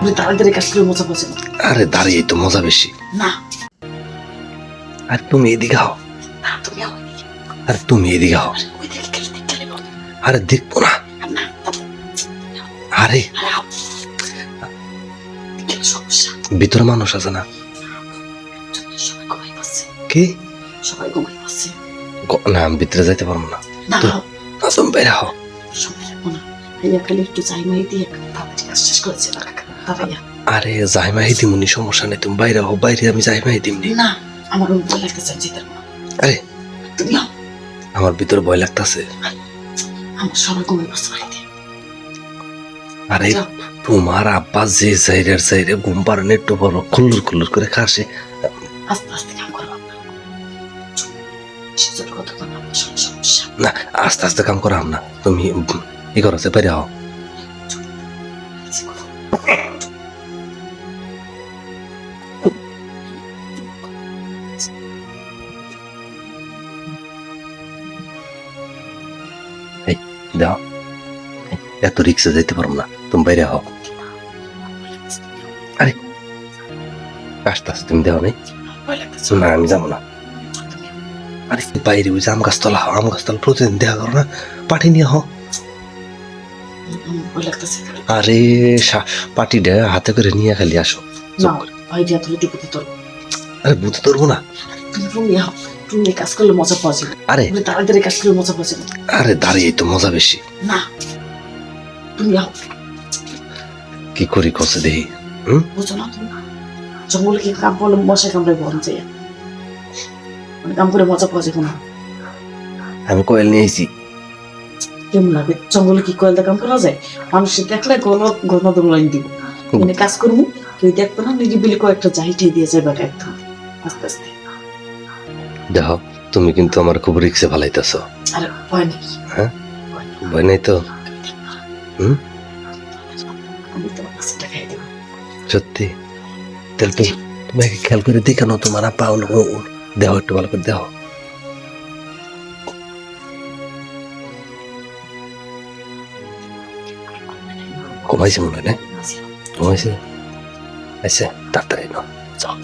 তুমি তাড়াতাড়ি কাজ করে মজা পাচ্ছে আরে দাঁড়িয়ে তো মজা বেশি। না। আর তুমি এদিকে হও না তুমি আমার আর তুমি এদিকে হও আরে দেখব না। আর। ভিতরে মানুষ আছে না? কি? সবাই ঘুমাই পাচ্ছে না আমি ভিতরে যাইতে পারব না। না তো- না তুমি বাইরে হও না। খালি একটু চাই মাই দিয়ে কাজ শেষ করেছে তাড়াইয়া আরে যাইমা দিমুনি সমস্যা নেই তুমি বাইরে হও বাইরে আমি যাইমা দিমনি। না আমার ভয় লাগতেছে যেতে আরে তুমি আমার ভিতরে ভয় লাগতাছে। আমার সবাই পাচ্ছে বাড়িতে আরে তোমার আব্বা যে জায়গার জায়গায় ঘুম পারেন একটু বড় খুল্লুর খুল্লুর করে খাসে। আস্তে আস্তে কাম করো না আস্তে আস্তে কাম করাম না। তুমি ই করো সে বাইরে হও। দাও। এত রিক্সে যাইতে পারব না। তুমি বাইরে হও। আস্তে আস্তে তুমি দেও নেই? ভয় লাগতেছে না আমি যাব না। আরে বাইরে ওই যে আম গাছতলা হও আম গাছতলা প্রতিদিন দেখা করো না। পাঠিয়ে নিয়ে হও। ভয় লাগতেছে আরে সা- পাটিটা হাতে করে নিয়ে খালি আসো। আরে বুঝতে পারব না। তুমি রুমে কাজ করলে মজা পাওয়া যাবে। আরে। তুমি তাড়াতাড়ি কাজ করলে মজা পাওয়া যাবে। আরে দাঁড়িয়ে তো মজা বেশি। না। তুমি হও কি করি কষে বুঝো না তুমি। জঙ্গলে কি কাম করলে মশা কামড়ে বন যায় মানে কাম করে মজা পাওয়া যাবে না। আমি কয়েল নিয়ে এসেছি কেমন লাগে? জঙ্গলে কি কয়েলটা কাম করা যায়? মানুষের দেখলে গণ গণ লাইন দিব। এনে কাজ করব কেউ দেখব না নিরিবিলি কয়েকটা জাহিটাই দিয়ে যাবে একদম আস্তে আস্তে। দেখো তুমি কিন্তু আমার খুব রিক্সে ভালাইতেছ আরে ভয় নেই। হ্যাঁ? ভয় নেই। তো? হুম? সত্যি? তাহলে তুমি আগে খেয়াল করে দেখে না তোমার পাও দেহ একটু ভালো করে দেহ কমাইছে মনে হয় না? কমাইছে আচ্ছা তাড়াতাড়ি নাও। চল